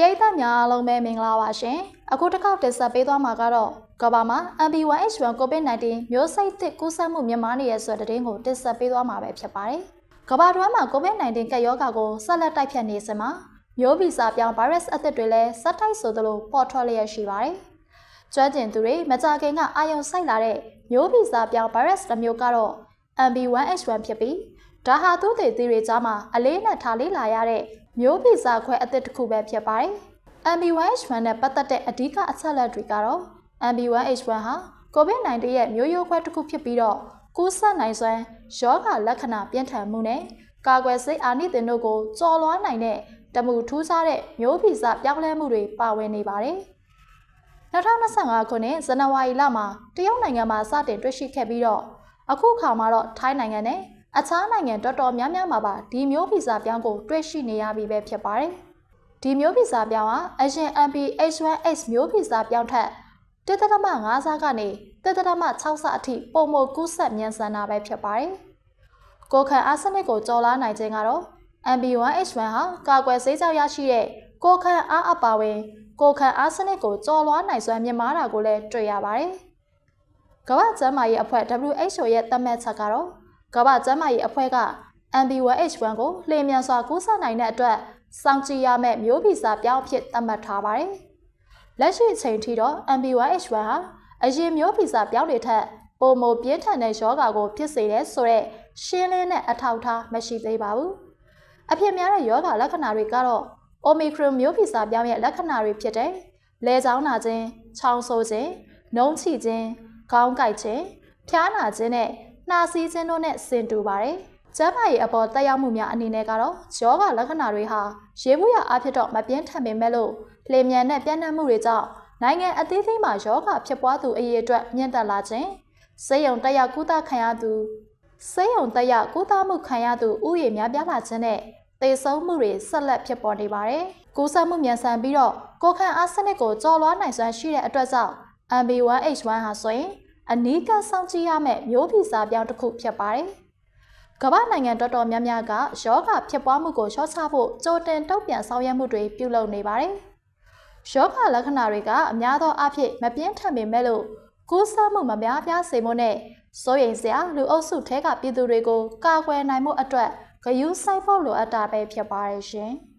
ပရိသတ်များအားလုံးပဲမင်္ဂလာပါရှင်အခုတစ်ခေါက်တင်ဆက်ပေးသွားမှာကတော့ကမ္ဘာမှာ MB1H1 COVID-19 မျိုးစိတ်သစ်ကူးစက်မှုမြင့်မားနေရဆိုတဲ့သတင်းကိုတင်ဆက်ပေးသွားမှာပဲဖြစ်ပါတယ်ကမ္ဘာတွင်းမှာ COVID-19 ကပ်ရောဂါကိုဆက်လက်တိုက်ဖျက်နေစမှာမျိုးဗီဇပြောင်း virus အသစ်တွေလည်းဆက်တိုက်ဆိုသလိုပေါ်ထွက်လျက်ရှိပါတယ်ကျွမ်းကျင်သူတွေမကြခင်ကအာရုံစိုက်လာတဲ့မျိုးဗီဇပြောင်း virus တစ်မျိုးကတော့ MB1H1 ဖြစ်ပြီးဒါဟာသူ့သေးသေးတွေကြားမှာအလေးနဲ့ထားလေးလာရတဲ့ မျိုးဗီဇခွဲအသစ်တစ်ခုပဲဖြစ်ပါတယ်။ MB1H1 နဲ့ပတ်သက်တဲ့အဓိကအချက်အလက်တွေကတော့ MB1H1 ဟာ COVID-19 ရဲ့မျိုးရိုးခွဲတစ်ခုဖြစ်ပြီးတော့ကူးစက်နိုင်စွမ်းယောဂလက္ခဏာပြင်းထန်မှုနဲ့ကာကွယ်ဆေးအာနိသင်တို့ကိုကျော်လွှားနိုင်တဲ့တမှုထူးခြားတဲ့မျိုးဗီဇပြောင်းလဲမှုတွေပါဝင်နေပါတယ်။2025ခုနှစ်ဇန်နဝါရီလမှာတရုတ်နိုင်ငံမှာစတင်တွေ့ရှိခဲ့ပြီးတော့အခုခါမှာတော့ထိုင်းနိုင်ငံနဲ့ အခြားနိုင်ငံတော်တော်များများမှာပါဒီမျိုးဗီဇပြောင်းကိုတွေ့ရှိနေရပြီပဲဖြစ်ပါတယ်။ဒီမျိုးဗီဇပြောင်းဟာအရင် MPH1X မျိုးဗီဇပြောင်းထက်1.5ဆကနေ1.6ဆအထိပုံမကူးဆက်မြန်ဆန်တာပဲဖြစ်ပါတယ်။ကိုခံအားစနစ်ကိုကျော်လာနိုင်ခြင်းကတော့ MB1H1 ဟာကာကွယ်ဆေးကြောင့်ရရှိတဲ့ကိုခံအားအပါဝင်ကိုခံအားစနစ်ကိုကျော်လွှားနိုင်စွမ်းမြင့်မားတာကိုလည်းတွေ့ရပါတယ်။ကမ္ဘာ့ကျန်းမာရေးအဖွဲ့ WHO ရဲ့သတ်မှတ်ချက်ကတော့ ကမ္ဘာ့ကျန်းမာရေးအဖွဲ့က MB1H1 ကိုလျင်မြန်စွာကူးစက်နိုင်တဲ့အတွက်စောင့်ကြည့်ရမယ့်မျိုးဗီဇပြောင်းအဖြစ်သတ်မှတ်ထားပါတယ်။လက်ရှိအချိန်ထိတော့ MB1H1 ဟာအရင်မျိုးဗီဇပြောင်းတွေထက်ပုံမပြင်းထန်တဲ့ယောဂါကိုဖြစ်စေတဲ့ဆိုတော့ရှင်းလင်းတဲ့အထောက်အထားမရှိသေးပါဘူး။အဖြစ်များတဲ့ယောဂါလက္ခဏာတွေကတော့ Omicron မျိုးဗီဇပြောင်းရဲ့လက္ခဏာတွေဖြစ်တဲ့လဲချောင်းနာခြင်း၊ချောင်းဆိုးခြင်း၊နှုံးချိခြင်း၊ခေါင်းကိုက်ခြင်း၊ဖျားနာခြင်းနဲ့ နှာစီးခြင်းတို့နဲ့ဆင်တူပါတယ်။ကျန်းမာရေးအပေါ်တက်ရောက်မှုများအနေနဲ့ကတော့ယောဂလက္ခဏာတွေဟာရေဘူးရအဖြစ်တော့မပြင်းထန်ပေမဲ့လို့လျင်မြန်တဲ့ပြန့်နှံ့မှုတွေကြောင့်နိုင်ငံအသီးသီးမှာယောဂဖြစ်ပွားသူအရေအတွက်မြင့်တက်လာခြင်းစေယုံတက်ရောက်ကုသခံရသူစေယုံတက်ရောက်ကုသမှုခံရသူဥယျာဉ်များပြားလာခြင်းနဲ့သေဆုံးမှုတွေဆက်လက်ဖြစ်ပေါ်နေပါတယ်။ကူးစက်မှုမြန်ဆန်ပြီးတော့ကိုခံအားစနစ်ကိုကျော်လွှားနိုင်စွမ်းရှိတဲ့အတွက်ကြောင့် MB1H1 ဟာဆိုရင် အနီးကပ်စောင့်ကြည့်ရမယ့်မျိုးဗီဇပြောင်းတစ်ခုဖြစ်ပါတယ်။ကမ္ဘာနိုင်ငံတော်တော်များများကယောဂဖြစ်ပွားမှုကိုလျှော့ချဖို့ကြိုတင်တုံ့ပြန်ဆောင်ရွက်မှုတွေပြုလုပ်နေပါတယ်။ယောဂလက္ခဏာတွေကအများသောအားဖြင့်မပြင်းထန်ပေမဲ့လို့ကူးစက်မှုမများပြားစေမှုနဲ့စိုးရိမ်စရာလူအုပ်စုထဲကပြည်သူတွေကိုကာကွယ်နိုင်မှုအတွက်ဂယုစိုက်ဖို့လိုအပ်တာပဲဖြစ်ပါတယ်ရှင်။